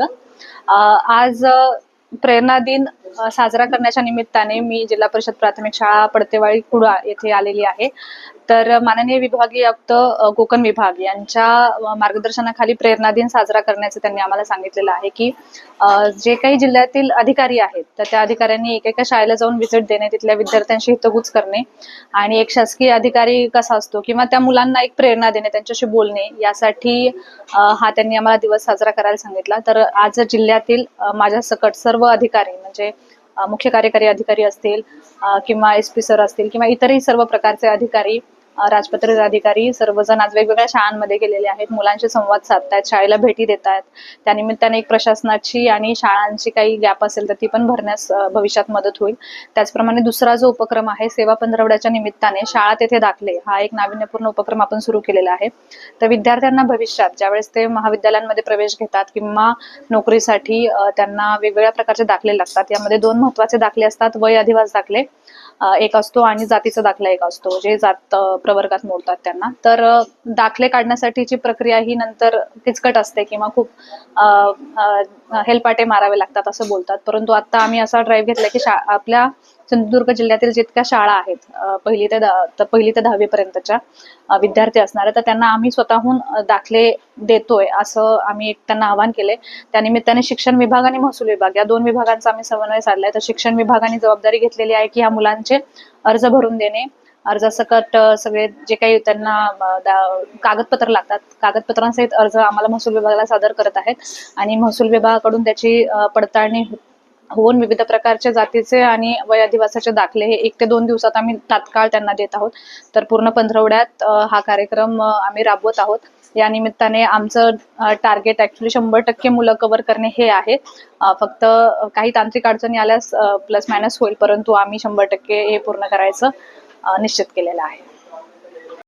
महाराष्ट्र अ, आज अ, प्रेरणा दिन साजरा करण्याच्या निमित्ताने मी जिल्हा परिषद प्राथमिक शाळा पडतेवाळी कुडा येथे आलेली आहे. तर माननीय विभागीय आयुक्त कोकण विभाग यांच्या मार्गदर्शनाखाली प्रेरणा दिन साजरा करण्याचं त्यांनी आम्हाला सांगितलेलं आहे की जे काही जिल्ह्यातील अधिकारी आहेत तर त्या अधिकाऱ्यांनी एकेका शाळेला जाऊन व्हिजिट देणे तिथल्या विद्यार्थ्यांशी हितगुज करणे आणि एक शासकीय अधिकारी कसा असतो किंवा त्या मुलांना एक प्रेरणा देणे त्यांच्याशी बोलणे यासाठी हा त्यांनी आम्हाला दिवस साजरा करायला सांगितला. तर आज जिल्ह्यातील माझ्या सकट सर्व अधिकारी म्हणजे मुख्य कार्यकारी अधिकारी असतील किंवा एस पी सर असतील किंवा इतरही सर्व प्रकारचे अधिकारी राजपत्र राजपत्रित अधिकारी सर्वजण आज वेगवेगळ्या शाळांमध्ये गेलेले आहेत. मुलांशी संवाद साधतायत शाळेला भेटी देत आहेत त्यानिमित्ताने एक प्रशासनाची आणि शाळांची काही गॅप असेल तर ती पण भरण्यास भविष्यात मदत होईल. त्याचप्रमाणे दुसरा जो उपक्रम आहे सेवा पंधरवड्याच्या निमित्ताने शाळा तेथे दाखले हा एक नाविन्यपूर्ण उपक्रम आपण सुरू केलेला आहे. तर विद्यार्थ्यांना भविष्यात ज्यावेळेस ते महाविद्यालयांमध्ये प्रवेश घेतात किंवा नोकरीसाठी त्यांना वेगवेगळ्या प्रकारचे दाखले लागतात. यामध्ये दोन महत्त्वाचे दाखले असतात. वय अधिवास दाखले एक असतो आणि जातीचा दाखला एक असतो. जे जात प्रवर्गात मोडतात त्यांना. तर दाखले काढण्यासाठीची प्रक्रिया ही नंतर किचकट असते किंवा खूप हेलपाटे मारावे लागतात असं बोलतात. परंतु आता आम्ही असा ड्राईव्ह घेतला की शा आपल्या सिंधुदुर्ग जिल्ह्यातील जितक्या शाळा आहेत पहिली ते दा पहिली ते दहावीपर्यंतच्या विद्यार्थी असणाऱ्या तर त्यांना आम्ही स्वतःहून दाखले देतोय असं आम्ही एक त्यांना आवाहन केले त्यानिमित्ताने शिक्षण विभाग आणि महसूल विभाग या दोन विभागांचा आम्ही समन्वय साधलाय. तर शिक्षण विभागाने जबाबदारी घेतलेली आहे की ह्या मुलांचे अर्ज भरून देणे अर्जासकट सगळे जे काही त्यांना कागदपत्र लागतात. कागदपत्रांसहित अर्ज आम्हाला महसूल विभागाला सादर करत आहेत. आणि महसूल विभागाकडून त्याची पडताळणी होऊन विविध प्रकारच्या जातीचे आणि वय अधिवासाचे दाखले हे एक ते दोन दिवसात आम्ही तात्काळ त्यांना देत आहोत. तर पूर्ण पंधरवड्यात हा कार्यक्रम आम्ही राबवत आहोत. या निमित्ताने आमचं टार्गेट ऍक्च्युली शंभर टक्के मुलं कव्हर करणे हे आहे. फक्त काही तांत्रिक अडचणी आल्यास प्लस मायनस होईल. परंतु आम्ही शंभर टक्के हे पूर्ण करायचं निश्चित केलेलं आहे.